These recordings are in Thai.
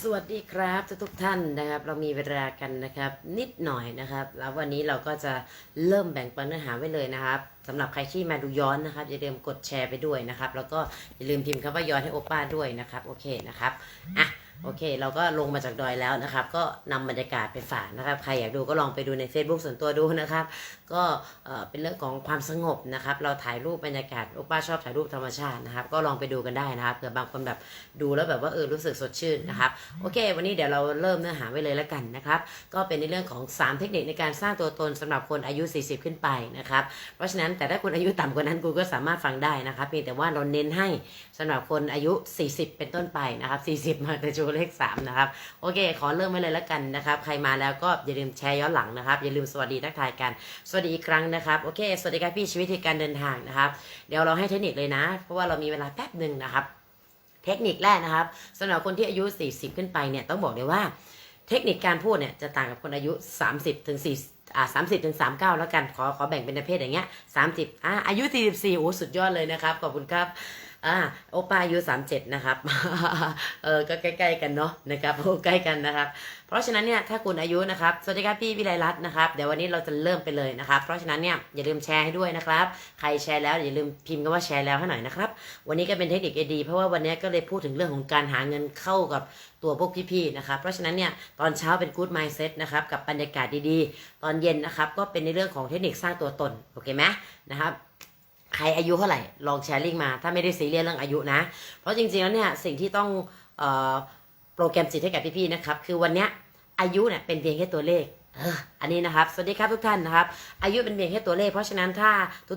สวัสดีครับทุกทุกท่านนะครับ เรามีเวลากันนะครับ นิดหน่อยนะครับ แล้ววันนี้เราก็จะเริ่มแบ่งปันเนื้อหาไว้เลยนะครับสำหรับใครที่มาดูย้อนนะครับอย่าลืมกดแชร์ไปด้วยนะครับ แล้วก็อย่าลืมพิมพ์คำว่าย้อนให้โอป้าด้วยนะครับโอเคนะครับอะ โอเค เราก็ลงมาจากดอยแล้วนะครับ ก็นำบรรยากาศไปฝากนะครับ ใครอยากดูก็ลองไปดูใน Facebook ส่วนตัวดูนะครับ ก็เป็นเรื่องของความสงบนะครับ เราถ่ายรูปบรรยากาศโอป้าชอบถ่ายรูปธรรมชาตินะครับ ก็ลองไปดูกันได้นะครับเผื่อบางคนแบบดูแล้วแบบว่าเออรู้สึกสดชื่นนะครับ โอเค วันนี้เดี๋ยวเราเริ่มเนื้อหาไว้เลยแล้วกันนะครับ ก็เป็นในเรื่องของ 3 เทคนิคในการสร้างตัวตนสำหรับคนอายุ 40 ขึ้นไปนะครับ เพราะฉะนั้นแต่ถ้าคุณอายุต่ำกว่านั้นกูก็สามารถฟังได้นะครับเพียงแต่ว่าเราเน้นให้สำหรับคนอายุ 40 เป็นต้นไปนะครับ 40 มาแต่ชเลข3นะครับ โอเค ขอเริ่มไว้เลยแล้วกันนะครับ ใครมาแล้วก็อย่าลืมแชร์ย้อนหลังนะครับ อย่าลืมสวัสดีทักทายกัน สวัสดีอีกครั้งนะครับ โอเค สวัสดีครับพี่ชีวิตที่การเดินทางนะครับ เดี๋ยวเราให้เทคนิคเลยนะ เพราะว่าเรามีเวลาแป๊บหนึ่งนะครับ เทคนิคแรกนะครับสำหรับคนที่อายุ 40 ขึ้นไปเนี่ยต้องบอกเลยว่า เทคนิคการพูดเนี่ยจะต่างกับคนอายุ 30ถึง4อ่า30ถึง39แล้วกัน ขอขอแบ่งเป็นประเภทอย่างเงี้ย30อ่าอายุ44โอ้สุดยอดเลยนะครับ ขอบคุณครับ อ่าโอป้าอายุ37นะครับ เออก็ใกล้ๆกันเนาะนะครับโอ้ใกล้กันนะครับ เพราะฉะนั้นเนี่ยถ้าคุณอายุนะครับ สวัสดีครับพี่วิไลรัตน์นะครับ เดี๋ยววันนี้เราจะเริ่มไปเลยนะครับ เพราะฉะนั้นเนี่ยอย่าลืมแชร์ให้ด้วยนะครับ ใครแชร์แล้วอย่าลืมพิมพ์คำว่าแชร์แล้วให้หน่อยนะครับ วันนี้ก็เป็นเทคนิคดีๆเพราะว่าวันนี้ก็เลยพูดถึงเรื่องของการหาเงินเข้ากับตัวพวกพี่ๆนะครับ เพราะฉะนั้นเนี่ยตอนเช้าเป็น good mindset นะครับกับบรรยากาศดีๆ ตอนเย็นนะครับก็เป็นในเรื่องของเทคนิคสร้างตัวตนโอเคไหมนะครับ ใครอายุเท่าไหร่ลองแชร์ลิงก์มา ถ้าไม่ได้ซีเรียสเรื่องอายุนะ เพราะจริงๆแล้วเนี่ยสิ่งที่ต้องออโปรแกรมจิตให้กับพี่ๆนะครับ คือวันเนี้ยอายุเนี่ยเป็นเพียงแค่ตัวเลข อันนี้นะครับ สวัสดีครับทุกท่านนะครับ อายุเป็นเพียงแค่ตัวเลข เพราะฉะนั้นถ้า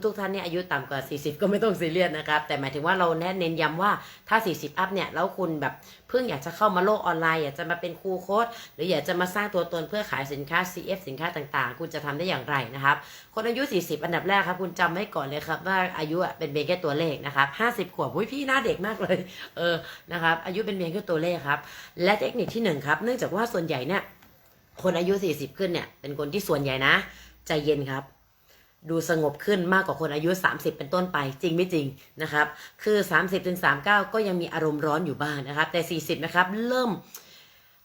ทุกๆท่านเนี่ยอายุต่ำกว่า 40 ก็ไม่ต้องซีเรียสนะครับ แต่หมายถึงว่าเราแนะเน้นย้ำว่าถ้า 40 อัพเนี่ยแล้วคุณแบบเพิ่งอยากจะเข้ามาโลกออนไลน์ อยากจะมาเป็นครูโค้ดหรืออยากจะมาสร้างตัวตนเพื่อขายสินค้า CF สินค้าต่างๆ คุณจะทำได้อย่างไรนะครับ คนอายุ 40 อันดับแรกครับ คุณจำไว้ก่อนเลยครับว่าอายุเป็นเพียงแค่ตัวเลขนะครับ50 ขวบอุ้ยพี่หน้าเด็กมากเลย เออนะครับอายุเป็นเพียงแค่ตัวเลขครับ และเทคนิคที่หนึ่งครับเนื่องจากว่าส่วนใหญ่เนี่ย คนอายุ 40 ขึ้นเนี่ยเป็นคนที่ส่วนใหญ่นะ ใจเย็นครับ ดูสงบขึ้นมากกว่าคนอายุ 30 เป็นต้นไปจริงไม่จริงนะครับ คือ 30ถึง39 ก็ยังมีอารมณ์ร้อนอยู่บ้างนะครับ แต่ 40 นะครับ เริ่ม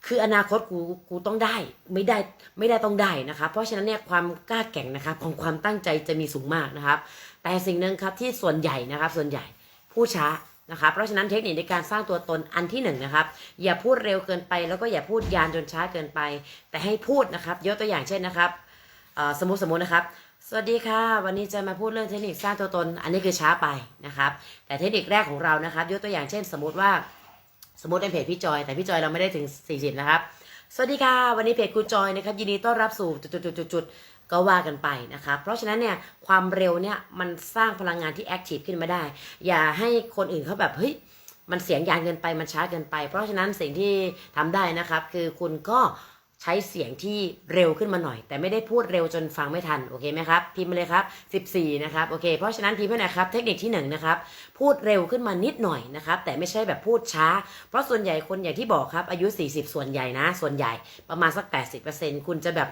คืออนาคตกูกูต้องได้ไม่ได้ไม่ได้ต้องได้นะครับ เพราะฉะนั้นเนี่ยความกล้าแกร่งนะครับของความตั้งใจจะมีสูงมากนะครับ แต่สิ่งหนึ่งครับที่ส่วนใหญ่นะครับ ส่วนใหญ่พูดช้า นะครับเพราะฉะนั้นเทคนิคในการสร้างตัวตนอันที่หนึ่งนะครับ อย่าพูดเร็วเกินไป แล้วก็อย่าพูดยานจนช้าเกินไป แต่ให้พูดนะครับ ยกตัวอย่างเช่นนะครับสมมติสมมตินะครับ สวัสดีค่ะ วันนี้จะมาพูดเรื่องเทคนิคสร้างตัวตน อันนี้คือช้าไปนะครับ แต่เทคนิคแรกของเรานะครับ ยกตัวอย่างเช่น สมมติว่า สมมติเป็นเพจพี่จอย แต่พี่จอยเราไม่ได้ถึง 40 นะครับ สวัสดีค่ะ วันนี้เพจครูจอยนะครับ ยินดีต้อนรับสู่จุดๆๆ ก็ว่ากันไปนะครับเพราะฉะนั้นเนี่ยความเร็วเนี่ยมันสร้างพลังงานที่แอคทีฟขึ้นมาได้ อย่าให้คนอื่นเขาแบบเฮ้ยมันเสียงยานเกินไปมันช้าเกินไป เพราะฉะนั้นสิ่งที่ทำได้นะครับ คือคุณก็ใช้เสียงที่เร็วขึ้นมาหน่อย แต่ไม่ได้พูดเร็วจนฟังไม่ทันโอเคไหมครับพิมพ์มาเลยครับ 14 นะครับโอเคเพราะฉะนั้นพิมพ์ให้หนะครับเทคนิคที่หนึ่งนะครับพูดเร็วขึ้นมานิดหน่อยนะครับแต่ไม่ใช่แบบพูดช้า เพราะส่วนใหญ่คนอย่างที่บอกครับอายุ 40 ส่วนใหญ่นะ ส่วนใหญ่ประมาณสัก 80%คุณจะแบบ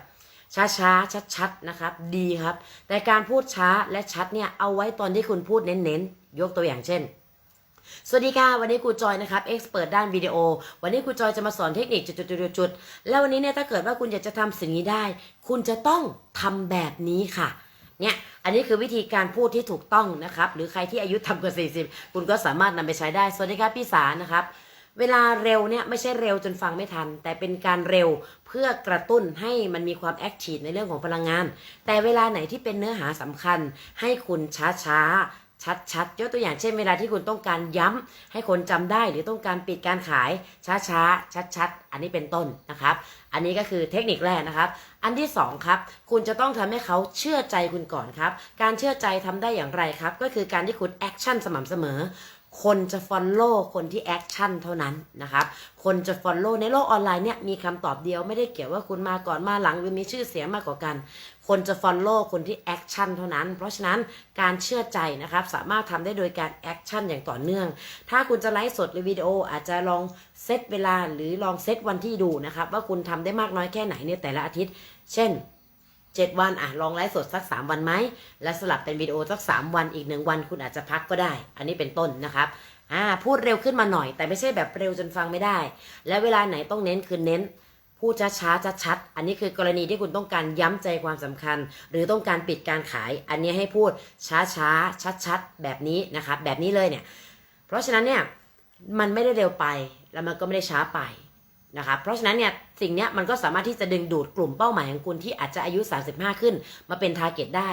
ช้าช้าชัดชัดนะครับ ดีครับ แต่การพูดช้าและชัดเนี่ยเอาไว้ตอนที่คุณพูดเน้นๆ ยกตัวอย่างเช่น สวัสดีค่ะ วันนี้ครูจอยนะครับเอ็กซ์เปิดด้านวิดีโอ วันนี้ครูจอยจะมาสอนเทคนิคจุดๆๆแล้ววันนี้เนี่ยถ้าเกิดว่าคุณอยากจะทำสิ่งนี้ได้ คุณจะต้องทำแบบนี้ค่ะเนี่ย อันนี้คือวิธีการพูดที่ถูกต้องนะครับ หรือใครที่อายุต่ำกว่า 40 คุณก็สามารถนำไปใช้ได้ สวัสดีครับพี่สานะครับ เวลาเร็วเนี่ยไม่ใช่เร็วจนฟังไม่ทัน แต่เป็นการเร็วเพื่อกระตุ้นให้มันมีความแอคทีฟในเรื่องของพลังงาน แต่เวลาไหนที่เป็นเนื้อหาสำคัญ ให้คุณช้าช้าๆชัดๆยกตัวอย่างเช่นเวลาที่คุณต้องการย้ำให้คนจำได้หรือต้องการปิดการขายช้าช้าชัดชัดๆ อันนี้เป็นต้นนะครับ อันนี้ก็คือเทคนิคแรกนะครับ อันที่สองครับคุณจะต้องทำให้เขาเชื่อใจคุณก่อนครับ การเชื่อใจทำได้อย่างไรครับ ก็คือการที่คุณแอคชั่นสม่ำเสมอ คนจะฟอลโล่คนที่แอคชั่นเท่านั้นนะครับ คนจะฟอลโล่ในโลกออนไลน์เนี่ยมีคำตอบเดียวไม่ได้เกี่ยวว่าคุณมาก่อนมาหลังหรือมีชื่อเสียงมากกว่ากัน คนจะฟอลโล่คนที่แอคชั่นเท่านั้น เพราะฉะนั้นการเชื่อใจนะครับสามารถทำได้โดยการแอคชั่นอย่างต่อเนื่อง ถ้าคุณจะไลฟ์สดหรือวิดีโออาจจะลองเซตเวลาหรือลองเซตวันที่ดูนะครับว่าคุณทำได้มากน้อยแค่ไหนในแต่ละอาทิตย์ เช่น 7 วันอะลองไลฟ์สดสัก 3 วันไหม และสลับเป็นวิดีโอสัก 3 วันอีก 1 วันคุณอาจจะพักก็ได้ อันนี้เป็นต้นนะครับอ่าพูดเร็วขึ้นมาหน่อย แต่ไม่ใช่แบบเร็วจนฟังไม่ได้ และเวลาไหนต้องเน้นคือเน้น พูดช้าๆชัดๆอันนี้คือกรณีที่คุณต้องการย้ำใจความสำคัญ หรือต้องการปิดการขาย อันนี้ให้พูดช้าๆชัดๆแบบนี้นะครับแบบนี้เลยเนี่ยเพราะฉะนั้นเนี่ยมันไม่ได้เร็วไปแล้วมันก็ไม่ได้ช้าไป นะคะเพราะฉะนั้นเนี่ยสิ่งนี้มันก็สามารถที่จะดึงดูดกลุ่มเป้าหมายของคุณที่อาจจะอายุ 35 ขึ้น มาเป็นทาร์เก็ตได้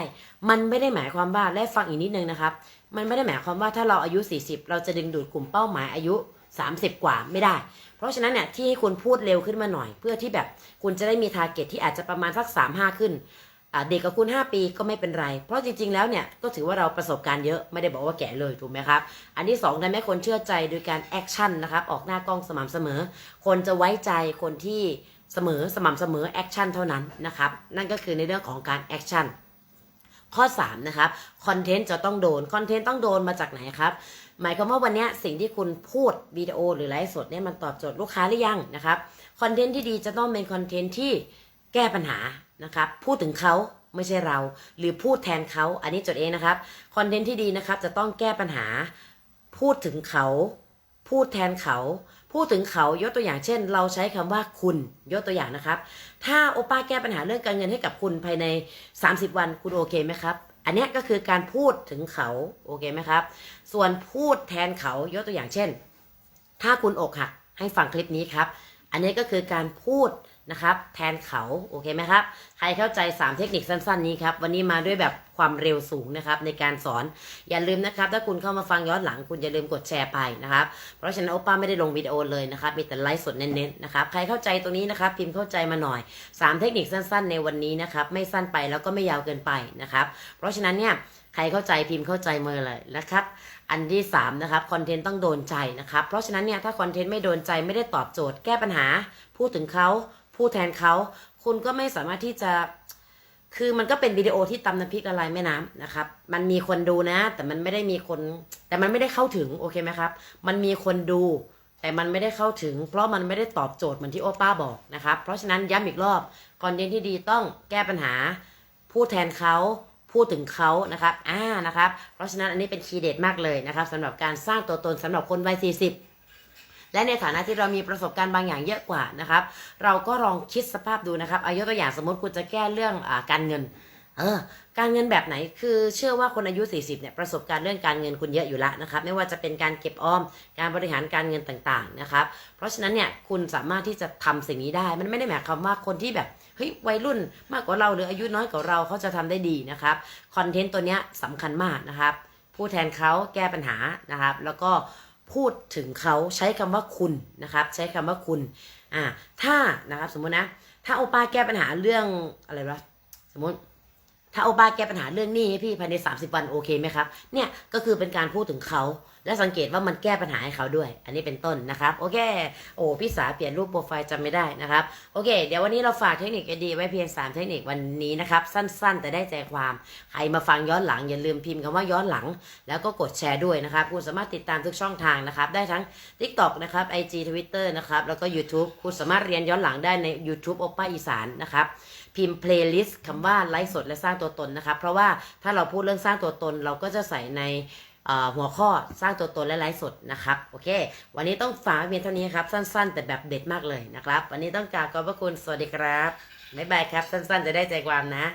มันไม่ได้หมายความว่าและฟังอีกนิดนึงนะครับ มันไม่ได้หมายความว่าถ้าเราอายุ 40 เราจะดึงดูดกลุ่มเป้าหมายอายุ 30 กว่าไม่ได้ เพราะฉะนั้นเนี่ยที่ให้คุณพูดเร็วขึ้นมาหน่อย เพื่อที่แบบคุณจะได้มีทาร์เก็ตที่อาจจะประมาณสัก 3 5 ขึ้น เด็กกับคุณ 5 ปีก็ไม่เป็นไร เพราะจริง ๆ แล้วเนี่ยก็ถือว่าเราประสบการณ์เยอะไม่ได้บอกว่าแก่เลยถูกไหมครับ อันที่2ทำให้คนเชื่อใจโดยการแอคชั่นนะครับออกหน้ากล้องสม่ำเสมอ คนจะไว้ใจคนที่เสมอสม่ำเสมอแอคชั่นเท่านั้นนะครับนั่นก็คือในเรื่องของการแอคชั่นข้อ 3 นะครับคอนเทนต์จะต้องโดนคอนเทนต์ต้องโดนมาจากไหนครับ หมายความว่าวันนี้สิ่งที่คุณพูดวิดีโอหรือไลฟ์สดเนี่ยมันตอบโจทย์ลูกค้าหรือยังนะครับคอนเทนต์ที่ดีจะต้องเป็นคอนเทนต์ที่แก้ปัญหา นะครับพูดถึงเขาไม่ใช่เรา หรือพูดแทนเขาอันนี้จดเองนะครับคอนเทนต์ที่ดีนะครับ จะต้องแก้ปัญหา พูดถึงเขา พูดแทนเขา พูดถึงเขายกตัวอย่างเช่น เราใช้คำว่าคุณยกตัวอย่างนะครับ ถ้าโอป้าแก้ปัญหาเรื่องการเงินให้กับคุณภายใน 30 วันคุณโอเคไหมครับอันนี้ก็คือการพูดถึงเขาโอเคไหมครับ ส่วนพูดแทนเขายกตัวอย่างเช่น ถ้าคุณอกหักให้ฟังคลิปนี้ครับ อันนี้ก็คือการพูด นะครับแทนเขาโอเคไหมครับ ใครเข้าใจ 3 เทคนิคสั้น ๆ นี้ครับ วันนี้มาด้วยแบบความเร็วสูงนะครับในการสอนอย่าลืมนะครับ ถ้าคุณเข้ามาฟังย้อนหลังคุณอย่าลืมกดแชร์ไปนะครับ เพราะฉะนั้นโอป้าไม่ได้ลงวิดีโอเลยนะครับ มีแต่ไลฟ์สดเน้นๆนะครับใครเข้าใจตรงนี้นะครับ พิมพ์เข้าใจมาหน่อย 3 เทคนิคสั้น ๆ ในวันนี้นะครับไม่สั้นไปแล้วก็ไม่ยาวเกินไปนะครับ เพราะฉะนั้นเนี่ยใครเข้าใจพิมพ์เข้าใจมาเลยนะครับอันที่3นะครับคอนเทนต์ต้องโดนใจนะครับเพราะฉะนั้นเนี่ยถ้าคอนเทนต์ไม่โดนใจไม่ได้ตอบโจทย์แก้ปัญหาพูดถึงเขา พูดแทนเขา คุณก็ไม่สามารถที่จะ คือมันก็เป็นวิดีโอที่ตำน้ำพริกละลายแม่น้ำนะครับ มันมีคนดูนะ แต่มันไม่ได้มีคน แต่มันไม่ได้เข้าถึงโอเคไหมครับ มันมีคนดู แต่มันไม่ได้เข้าถึง เพราะมันไม่ได้ตอบโจทย์เหมือนที่โอป้าบอกนะครับ เพราะฉะนั้นย้ำอีกรอบคอนเทนต์ที่ดีต้องแก้ปัญหาพูดแทนเขาพูดถึงเขานะครับ อ่า นะครับ เพราะฉะนั้นอันนี้เป็นคีย์เด็ดมากเลยนะครับสำหรับการสร้างตัวตนสำหรับคนวัย40 และในฐานะที่เรามีประสบการณ์บางอย่างเยอะกว่านะครับ เราก็ลองคิดสภาพดูนะครับอายกตัวอย่างสมมติคุณจะแก้เรื่องอการเงินเออการเงินแบบไหนคือเชื่อว่าคนอายุ 40เนี่ยประสบการณ์เรื่องการเงินคุณเยอะอยู่แล้วนะครับ ไม่ว่าจะเป็นการเก็บออมการบริหารการเงินต่างๆนะครับ เพราะฉะนั้นเนี่ยคุณสามารถที่จะทำสิ่งนี้ได้ มันไม่ได้หมายความว่าคนที่แบบเฮ้ยวัยรุ่นมากกว่าเราหรืออายุน้อยกว่าเราเขาจะทำได้ดีนะครับคอนเทนต์ตัวเนี้ยสำคัญมากนะครับพูดแทนเขาแก้ปัญหานะครับ แล้วก็ พูดถึงเขาใช้คำว่าคุณนะครับ ใช้คำว่าคุณอ่าถ้านะครับสมมุตินะ ถ้าโอป้าแก้ปัญหาเรื่องอะไรวะสมมติ ถ้าโอป้าแก้ปัญหาเรื่องหนี้ให้พี่ภายใน 30 วันโอเคไหมครับ เนี่ยก็คือเป็นการพูดถึงเขา และสังเกตว่ามันแก้ปัญหาให้เขาด้วย อันนี้เป็นต้นนะครับ โอเค โอ้พี่สาเปลี่ยนรูปโปรไฟล์จำไม่ได้นะครับ โอเค เดี๋ยววันนี้เราฝากเทคนิคดีไว้เพียง 3 เทคนิควันนี้นะครับ สั้นๆ แต่ได้ใจความ ใครมาฟังย้อนหลังอย่าลืมพิมพ์คำว่าย้อนหลัง แล้วก็กดแชร์ด้วยนะครับ คุณสามารถติดตามทุกช่องทางนะครับ ได้ทั้ง TikTok นะครับ IG Twitter นะครับ แล้วก็ YouTube คุณสามารถเรียนย้อนหลังได้ใน YouTube โอป้าอีสานนะครับ พิมพ์ playlist คำว่าไลฟ์สดและสร้างตัวตนนะคะ เพราะว่าถ้าเราพูดเรื่องสร้างตัวตน เราก็จะใส่ในหัวข้อสร้างตัวตนและไลฟ์สดนะครับโอเค วันนี้ต้องฝากเพียงเท่านี้ครับ สั้น ๆ แต่แบบเด็ดมากเลยนะครับ วันนี้ต้องกราบขอบพระคุณสวัสดีครับบ๊ายบายครับ สั้น ๆ จะได้ใจความนะ